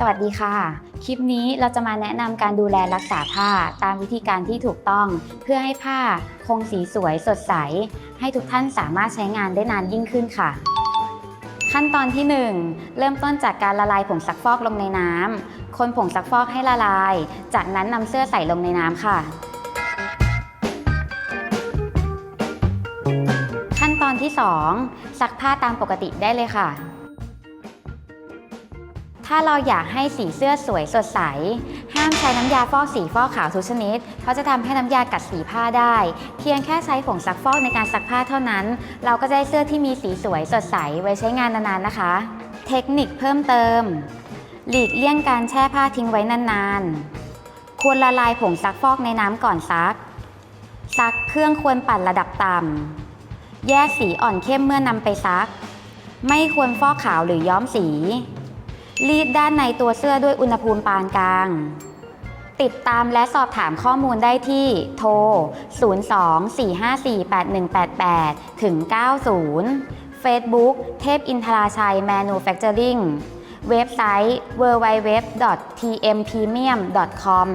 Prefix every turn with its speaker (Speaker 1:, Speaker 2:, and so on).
Speaker 1: สวัสดีค่ะ คลิปนี้เราจะมาแนะนำการดูแลรักษาผ้าตามวิธีการที่ถูกต้อง เพื่อให้ผ้าคงสีสวยสดใส ให้ทุกท่านสามารถใช้งานได้นานยิ่งขึ้นค่ะ ขั้นตอนที่ 1 เริ่มต้นจากการละลายผงซักฟอกลงในน้ำคนผงซักฟอกให้ละลาย จากนั้นนำเสื้อใส่ลงในน้ำค่ะ ขั้นตอนที่ 2 ซักผ้าตามปกติได้เลยค่ะ ถ้าเราอยากให้สีเสื้อสวยสดใส ห้ามใช้น้ำยาฟอกสีฟอกขาวทุกชนิด เพราะจะทำให้น้ำยากัดสีผ้าได้ เพียงแค่ใช้ผงซักฟอกในการซักผ้าเท่านั้น เราก็จะได้เสื้อที่มีสีสวยสดใสไว้ใช้งานนานๆนะคะ เทคนิคเพิ่มเติม หลีกเลี่ยงการแช่ผ้าทิ้งไว้นานๆ ควรละลายผงซักฟอกในน้ำก่อนซัก ซักเครื่องควรปั่นระดับต่ำแยกสีอ่อนเข้มเมื่อนำไปซัก ไม่ควรฟอกขาวหรือย้อมสี รีดด้านในตัวเสื้อด้วยอุณหภูมิปานกลาง ติดตามและสอบถามข้อมูลได้ที่โทร 024548188 ถึง 90 Facebook เทพอินทราชัย Manufacturing เว็บไซต์ www.tmpremium.com